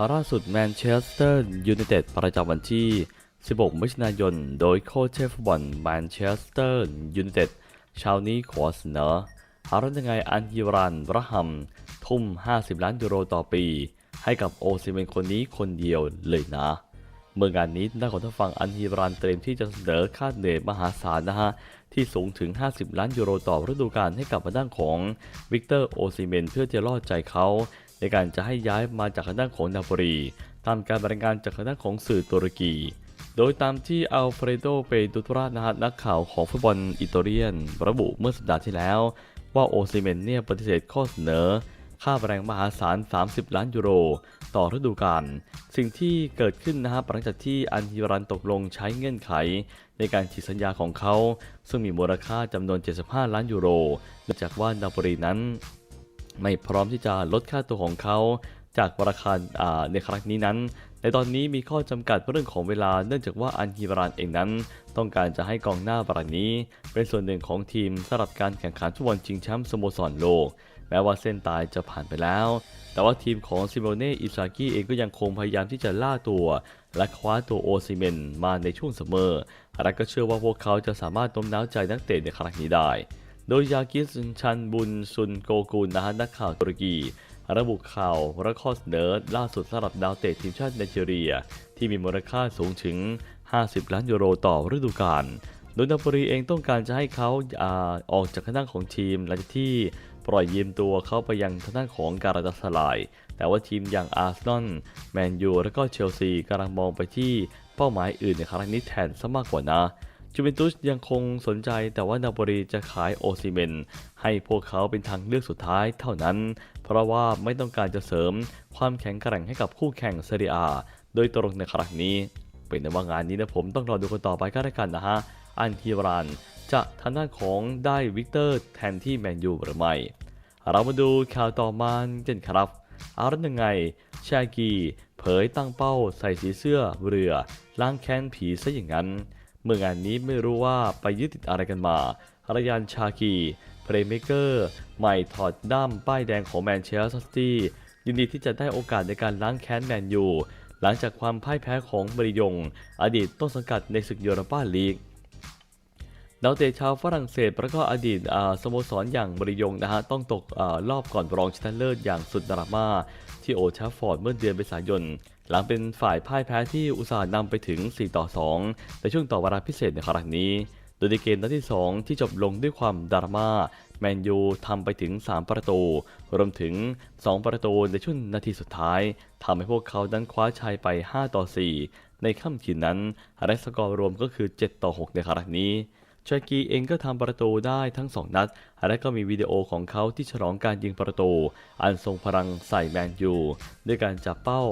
าวล่าสุดแมนเชสเตอร์ยูไนเต็ดประจำวันที่ 16 มิถุนายน โดยโค้ชเชฟบอลแมนเชสเตอร์ยูไนเต็ดเชาวนี้ขอเสนอหารันยังไงอันฮิรันระหัม ทุ่ม 50 ล้านยูโรต่อปี ให้กับโอซิเมนคนนี้คนเดียวเลยนะ เมื่องานนี้ด้านของทางฝั่งอันฮิรันเตรียมที่จะเสนอค่าเหนื่อยมหาศาลนะฮะที่สูงถึง 50 ล้านยูโรต่อฤดูกาลให้กับทาด้านของวิกเตอร์โอซิเมนเพื่อจะล่อใจเขา ในการจะให้ย้ายมาจากทางด้านของนาโปลีตามการบรายงานจากทางด้านของสื่อตุรกี โดยตามที่อัลเฟรโดเปตุตรานะฮะนักข่าวของฟุตบอลอิตาเลียน ระบุเมื่อสัปดาห์ที่แล้ว ว่าโอซิเมนเนี่ยปฏิเสธข้อเสนอ ค่าแรงมหาศาล 30 ล้านยูโร ต่อฤดูกาลสิ่งที่เกิดขึ้นนะฮะหลังจากที่อันฮิรันตกลงใช้เงื่อนไข ในการฉีดสัญญาของเขา ซึ่งมีมูลค่าจำนวน 75 ล้านยูโรเนื่องจากว่านาโปลีนั้น ไม่พร้อมที่จะลดค่าตัวของเขาจากราคาในครั้งนี้นั้น ในตอนนี้มีข้อจำกัดเรื่องของเวลาเนื่องจากว่าอันฮิบรานเองนั้น ต้องการจะให้กองหน้าบรายนี้ เป็นส่วนหนึ่งของทีมสำหรับการแข่งขันฟุตบอลชิงแชมป์สโมสรโลก แม้ว่าเส้นตายจะผ่านไปแล้ว แต่ว่าทีมของซิโมเน่อิซากิเองก็ยังคงพยายามที่จะล่าตัว และคว้าตัวโอซิเมนมาในช่วงเสมอและก็เชื่อว่าพวกเขาจะสามารถโน้มน้าวใจนักเตะในครั้งนี้ได้ โดยยากิสชันบุญซุนโกกุลนะฮะนักข่าวตุรกี ระบุข่าวและข้อเสนอล่าสุดสำหรับดาวเตะทีมชาติไนจีเรีย ที่มีมูลค่าสูงถึง 50 ล้านยูโรต่อฤดูกาลโดยนาโปลีเองต้องการจะให้เขาอาออกจากทางด้านของทีมหลังจากที่ปล่อยยืมตัวเขาไปยังทางด้านของการาตาสลาย แต่ว่าทีมอย่างอาร์เซนอลแมนยูและก็เชลซีกำลังมองไปที่เป้าหมายอื่นในครั้งนี้แทนซะมากกว่านะ จูเวนตุสยังคงสนใจแต่ว่านาโปลีจะขายโอซิเมนให้พวกเขาเป็นทางเลือกสุดท้ายเท่านั้น เพราะว่าไม่ต้องการจะเสริมความแข็งแกร่งให้กับคู่แข่งเซเรียโดยตรงในครั้งนี้ เป็นแต่ว่างานนี้นะผมต้องรอดูกันต่อไปก็แล้วกันนะฮะ อันทีรันจะทางด้านของได้วิกเตอร์แทนที่แมนยูหรือไม่ เรามาดูข่าวต่อมากันครับอาแล้วยังไง ชากี เผยตั้งเป้าใส่สีเสื้อเรือล้างแค้นผีซะอย่างนั้น เมื่องานนี้ไม่รู้ว่าไปยึดติดอะไรกันมาฮารยันชากีเพลย์เมเกอร์ ใหม่ถอดด้ามป้ายแดงของแมนเชสเตอร์ซิตี้ยินดีที่จะได้โอกาสในการล้างแค้นแมนยูหลังจากความพ่ายแพ้ของบริยง อดีตต้นสังกัดในศึกยูโรปาลีก ดาวเตะชาวฝรั่งเศสแล้วก็อดีตสโมสรอย่างบริยงนะฮะต้องตกอรอบก่อนรองชนะเลิศอย่างสุดดราม่าที่โอลด์แทราฟอร์ดเมื่อเดือนเมษายน หลังเป็นฝ่ายพ่ายแพ้ที่อุตส่าห์นำไปถึง 4 ต่อ 2 ในช่วงต่อเวลาพิเศษในครั้งนี้ โดยในเกมนัดที่ 2 ที่จบลงด้วยความดราม่าแมนยูทำไปถึง 3 ประตู รวมถึง 2 ประตูในช่วงนาทีสุดท้ายทำให้พวกเขานั้นคว้าชัยไป 5 ต่อ 4 ในค่ำคืนนั้นและสกอร์รวมก็คือ 7 ต่อ 6 ในครั้งนี้ ชากีเองก็ทำประตูได้ทั้ง2นัด และก็มีวิดีโอของเขาที่ฉลองการยิงประตู อันทรงพลังใส่แมนยูด้วยการจับเป้า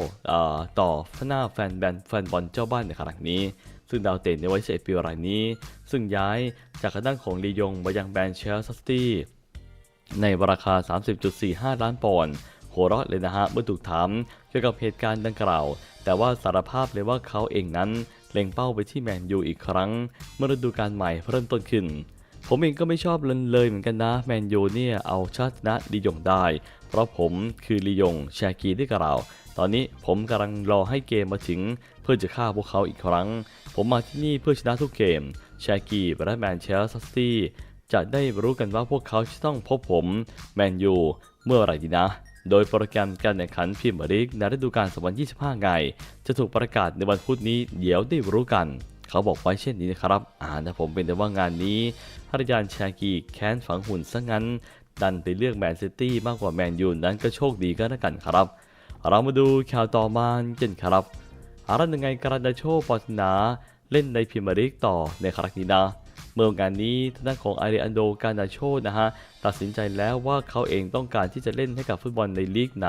ต่อหน้าแฟนแบนแฟนบอลเจ้าบ้านในครั้งนี้ ซึ่งดาวเตะในวัย11ปีรายนี้ ซึ่งย้ายจากทางด้านของลียงมายังแบรนเชลซิตี้ในราคา 30.45 ล้านปอนด์โหเเราะเลยนะฮะเมื่อถูกถามเกี่ยวกับเหตุการณ์ดังกล่าว แต่ว่าสารภาพเลยว่าเขาเองนั้น เล็งเป้าไปที่แมนยูอีกครั้ง เมื่อฤดูกาลใหม่เริ่มต้นขึ้น ผมเองก็ไม่ชอบเลยเลยเหมือนกันนะแมนยูเนี่ยเอาชนะลียงได้ เพราะผมคือลียงแชกีได้กล่าวตอนนี้ผมกำลังรอให้เกมมาถึง เพื่อจะฆ่าพวกเขาอีกครั้ง ผมมาที่นี่เพื่อชนะทุกเกม แชกีและแมนเชสเตอร์ซิตี้จะได้รู้กันว่าพวกเขาจะต้องพบผม แมนยู เมื่อไหร่ดีนะ โดยโปรแกรมการแข่งขันพรีเมียร์ลีกในฤดูกาล 2025 ไง จะถูกประกาศในวันพุธนี้เดี๋ยวได้รู้กัน เขาบอกไว้เช่นนี้นะครับ อ่านะผมเป็นแต่ว่างานนี้ฮารยานชากีแค้นฝังหุ่นซะงั้น ดันไปเลือกแมนซิตี้มากกว่าแมนยูนั้นก็โชคดีก็แล้วกันครับ เรามาดูข่าวต่อมากันครับอารันยังไงการาดาโชปรารถนา เล่นในพรีเมียร์ลีกต่อในครั้งนี้นะ เมื่องานนี้ทางด้านของอาริอันโดกานาโชนะฮะตัดสินใจแล้วว่าเขาเองต้องการที่จะเล่นให้กับฟุตบอลในลีกไหน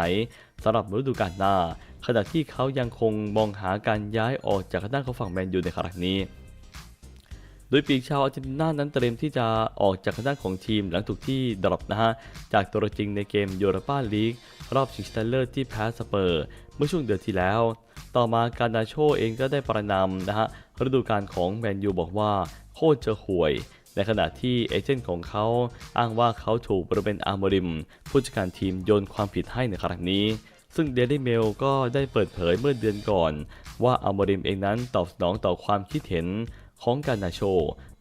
สำหรับฤดูกาลหน้า ขณะที่เขายังคงมองหาการย้ายออกจากทางด้านของฝั่งแมนยูในครั้งนี้โดยปีกชาวอาร์เจนตินานั้นเตรียมที่จะออกจากทางด้านของทีมหลังถูกที่ดรอปนะฮะ จากตัวจริงในเกมยูโรปาลีกรอบชิงชนะเลิศที่แพ้สเปอร์ เมื่อช่วงเดือนที่แล้ว ต่อมาการนาโชเองก็ได้ประนามนะฮะฤดูกาลของแมนยูบอกว่าโคตรจะห่วย ในขณะที่เอเจนต์ของเขาอ้างว่าเขาถูกบริเวนอาร์มริม ผู้จัดการทีมโยนความผิดให้ในครั้งนี้ ซึ่งเดลี่เมลก็ได้เปิดเผยเมื่อเดือนก่อน ว่าอัลมอริมเองนั้นตอบสนองต่อความคิดเห็นของการนาโช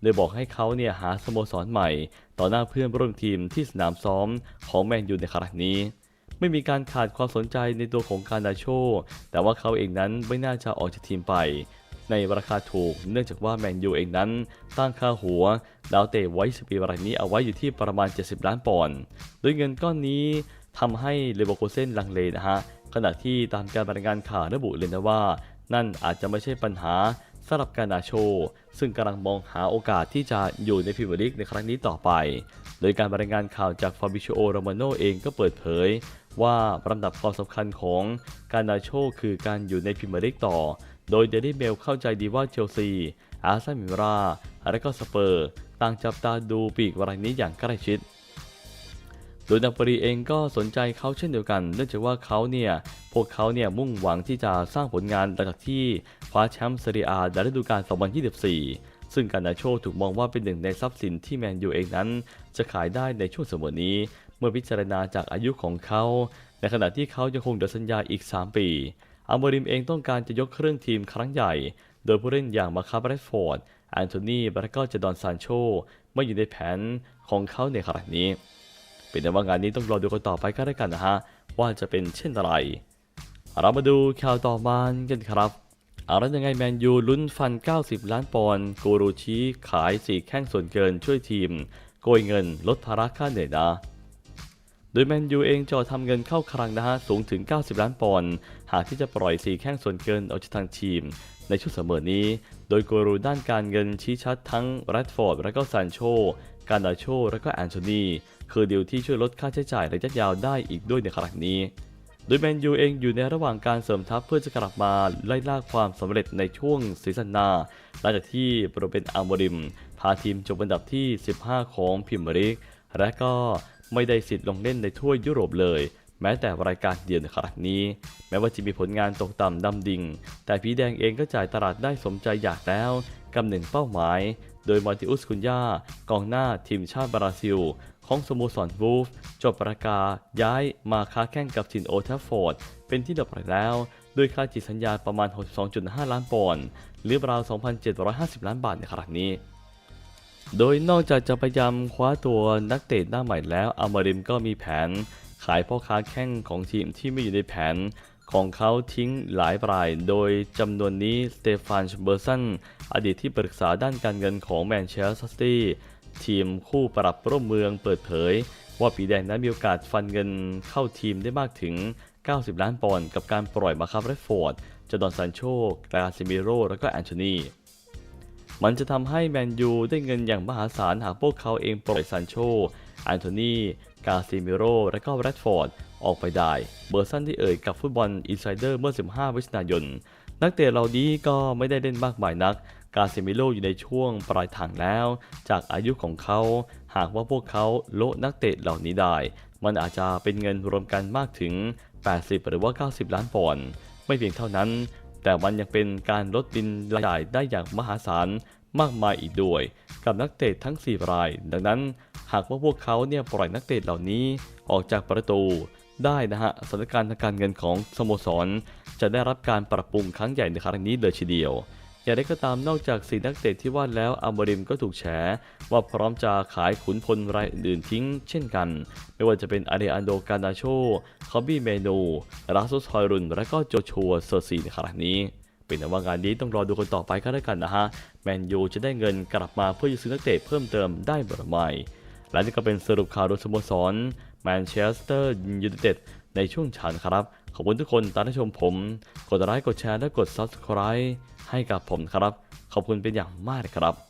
โดยบอกให้เขาเนี่ยหาสโมสรใหม่ ต่อหน้าเพื่อนร่วมทีมที่สนามซ้อมของแมนยูในครั้งนี้ ไม่มีการขาดความสนใจในตัวของการนาโช แต่ว่าเขาเองนั้นไม่น่าจะออกจากทีมไป ในราคาถูกเนื่องจากว่าแมนยูเองนั้น ตั้งค่าหัวดาวเตะไว้สปีรายนี้เอาไว้อยู่ที่ประมาณ 70 ล้านปอนด์โดยเงินก้อนนี้ทำให้เลเวอร์คูเซนลังเลนะฮะขณะที่ตามการบรายงานข่าวระบุเลยนะว่า นั่นอาจจะไม่ใช่ปัญหา สำหรับการนาโช ซึ่งกำลังมองหาโอกาสที่จะอยู่ในพรีเมียร์ลีกในครั้งนี้ต่อไป โดยการรายงานข่าวจากฟาบิ c โอโรมาโนเองก็เปิดเผย ว่าลำดับความสำคัญของการนาโชคือการอยู่ในพรีเมียร์ลีกต่อ โดยเดลี่เมลเข้าใจดีว่าเชลซี อาร์เซนอลมิราและก็สเปอร์ ต่างจับตาดูปีกรายนี้อย่างใกล้ชิด โดยนาโปลีเองก็สนใจเขาเช่นเดียวกันเนื่องจากว่าเขาเนี่ยพวกเขาเนี่ยมุ่งหวังที่จะสร้างผลงานหลังจากที่คว้าแชมป์ซีเรียในฤดูกาล 2024 ซึ่งการนาโชถูกมองว่าเป็นหนึ่งในทรัพย์สินที่แมนยูเองนั้น จะขายได้ในช่วงเสมอนี้ เมื่อพิจารณาจากอายุของเขา ในขณะที่เขายังคงเดือสัญญาอีก 3 ปีอัลโมริมเองต้องการจะยกเครื่องทีมครั้งใหญ่ โดยผู้เล่นอย่างมาคาบรสฟอร์ดแอนโทนีและก็เจดอนซานโชไม่อยู่ในแผนของเขาในครั้งนี้ เป็นแต่ว่างานนี้ต้องรอดูกันต่อไปก็ได้กันนะฮะ ว่าจะเป็นเช่นไรเรามาดูข่าวต่อมากันครับอาแล้วยังไงแมนยูลุ้นฟัน 90 ล้านปอนด์กูรูชีขายสี่แข้งส่วนเกินช่วยทีม โกยเงินลดภาระค่าเหนื่อยนะ โดยแมนยูเองจะทำเงินเข้าคลังนะฮะสูงถึง 90 ล้านปอนด์หากที่จะปล่อยสี่แข้งส่วนเกินออกจากทางทีม ในช่วงเสมอนี้ โดยกูรูด้านการเงินชี้ชัดทั้งแรดฟอร์ดและก็ซานโช การดาโช และก็แอนโทนี คือดีลที่ช่วยลดค่าใช้จ่ายระยะยาวได้อีกด้วยในครั้งนี้ โดยแมนยูเองอยู่ในระหว่างการเสริมทัพเพื่อจะกลับมาไล่ล่าความสำเร็จในช่วงซีซั่นหน้าหลังจากที่โปรเบนอาร์มริม พาทีมจบอันดับที่ 15 ของพรีเมร์ลีกและก็ไม่ได้สิทธิ์ลงเล่นในทั่วยยุโรปเลย แม้แต่รายการเดียวในครั้งนี้ แม้ว่าจะมีผลงานตกต่ำดำดิ่ง แต่ผีแดงเองก็จ่ายตลาดได้สมใจอยากแล้วกำหนึ่งเป้าหมาย โดยมาติอุสคุนยากองหน้าทีมชาติบราซิล ของสโมสรวูฟจบประกาศย้ายมาค้าแข่งกับทินโอทัฟฟอร์ด เป็นที่เรียบร้อยแล้ว โดยค่าจิตสัญญาประมาณ 62.5 ล้านปอนด์หรือราว 2,750 ล้านบาทในครั้งนี้ โดยนอกจากจะพยายามคว้าตัวนักเตะหน้าใหม่แล้วอามาริมก็มีแผน ขายพ่อค้าแข้งของทีมที่ไม่อยู่ในแผนของเขาทิ้งหลายราย โดยจำนวนนี้สเตฟานเบอร์สันอดีตที่ปรึกษาด้านการเงินของแมนเชสเตอร์ซิตี้ ทีมคู่ปรับร่วมเมืองเปิดเผย ว่าปีแดงนั้นมีโอกาสฟันเงินเข้าทีมได้มากถึง 90 ล้านปอนด์กับการปล่อยมาคาร์เรฟฟอร์ดจดอนซานโชกาซิมิโร และก็แอนโทนีมันจะทำให้แมนยูได้เงินอย่างมหาศาลหากพวกเขาเองปล่อยซานโชแอนโทนีกาซิมิโร และก็แรดฟอร์ดออกไปได้ เบอร์สันที่เอ่ยกับฟุตบอลอินไซเดอร์เมื่อ 15มิถุนายน นักเตะเหล่านี้ก็ไม่ได้เล่นมากมายนักกาซิมิโรอยู่ในช่วงปลายทางแล้ว จากอายุของเขา หากว่าพวกเขาโละนักเตะเหล่านี้ได้ มันอาจจะเป็นเงินรวมกันมากถึง 80 หรือว่า 90 ล้านปอนด์ไม่เพียงเท่านั้น แต่มันยังเป็นการลดบินรายจ่ายได้อย่างมหาศาลมากมายอีกด้วย กับนักเตะทั้ง 4 ราย ดังนั้น หากว่าพวกเขาเนี่ยปล่อยนักเตะเหล่านี้ออกจากประตูได้นะฮะสถานการณ์ทางการเงินของสโมสร จะได้รับการปรับปรุงครั้งใหญ่ในครั้งนี้เลยทีเดียว อย่างไรก็ตามนอกจากสี่นักเตะที่ว่าแล้วอัลโมริมก็ถูกแฉว่าพร้อมจะขายขุนพลรายอื่นๆทิ้งเช่นกัน ไม่ว่าจะเป็นอาเดอันโดกานาโชคอบบี้เมโนราซุสฮอยรุน และก็โจชัวเซอร์ซีในครั้งนี้เป็นแต่ว่างานนี้ต้องรอดูกันต่อไปก็แล้วกันนะฮะ แมนยูจะได้เงินกลับมาเพื่อจะซื้อนักเตะเพิ่มเติมได้หรือไม่และนี่ก็เป็นสรุปข่าวโดยสโมสรแมนเชสเตอร์ยูไนเต็ดในช่วงเชันครับ ขอบคุณทุกคนตามที่ชมผม กดไลค์กดแชร์และกด Subscribe ให้กับผมครับ ขอบคุณเป็นอย่างมากเลยครับ